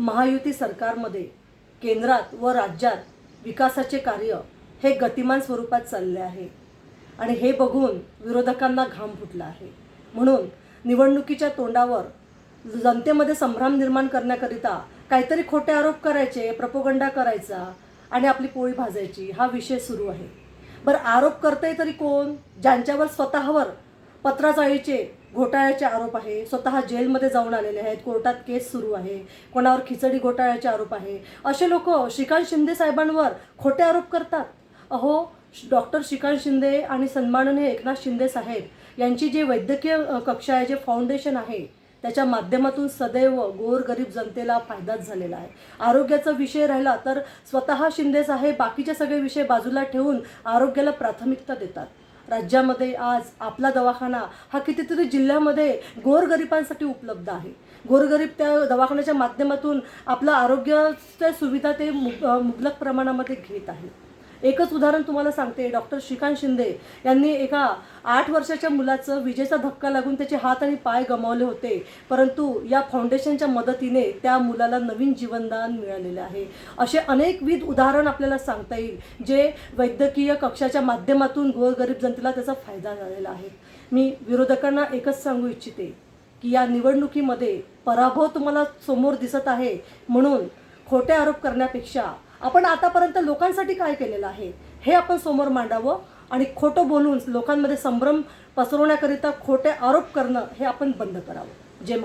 महायुती सरकारमध्ये केंद्रात व राज्यात विकासाचे कार्य हे गतिमान स्वरूपात चालले आहे. आणि हे बघून विरोधकांना घाम फुटला आहे. म्हणून निवडणुकीच्या तोंडावर जनतेमध्ये संभ्रम निर्माण करण्याकरिता काहीतरी खोटे आरोप करायचे प्रपोगंडा करायचा आणि आपली पोळी भाजायची हा विषय सुरू आहे. बरं आरोप करतंय तरी कोण? ज्यांच्यावर स्वतःवर पत्राचाळीचे घोटाळ्याचे आरोप आहे. स्वतः जेलमध्ये जाऊन आलेले आहेत. कोर्टात केस सुरू आहे. कोणावर खिचडी घोटाळ्याचे आरोप आहे. असे लोक श्रीकांत शिंदे साहेबांवर खोटे आरोप करतात. अहो डॉक्टर श्रीकांत शिंदे आणि सन्माननीय एकनाथ शिंदे साहेब यांची जी वैद्यकीय कक्षा आहे जे फाउंडेशन आहे त्याच्या माध्यमातून सदैव गोरगरीब जनतेला फायदाच झालेला आहे. आरोग्याचा विषय राहिला तर स्वतः शिंदे साहेब बाकीचे सगळे विषय बाजूला ठेवून आरोग्याला प्राथमिकता देतात. राज्यामध्ये आज आपला दवाखाना हा कितीतरी जिल्ह्यामध्ये गोरगरिबांसाठी उपलब्ध आहे. गोरगरीब त्या दवाखान्याच्या माध्यमातून आपलं आरोग्याच्या सुविधा ते मुब मुबलक प्रमाणामध्ये घेत आहे. एकच उदाहरण तुम्हाला सांगते डॉक्टर श्रीकांत शिंदे यांनी एका आठ वर्षाच्या मुलाचं विजेचा धक्का लागून त्याचे हात आणि पाय गमावले होते. परंतु या फाउंडेशनच्या मदतीने त्या मुलाला नवीन जीवनदान मिळालेले आहे. असे अनेकविध उदाहरण आपल्याला सांगता येईल जे वैद्यकीय कक्षाच्या माध्यमातून गोरगरीब जनतेला त्याचा फायदा झालेला आहे. मी विरोधकांना एकच सांगू इच्छिते की या निवडणुकीमध्ये पराभव तुम्हाला समोर दिसत आहे म्हणून खोटे आरोप करण्यापेक्षा आपण आतापर्यंत लोकांसाठी काय केलेलं आहे? हे आपण समोर मांडावं आणि खोटं बोलून लोकांमध्ये संभ्रम पसरवण्याकरिता खोटे आरोप करणं हे आपण बंद करावं. जय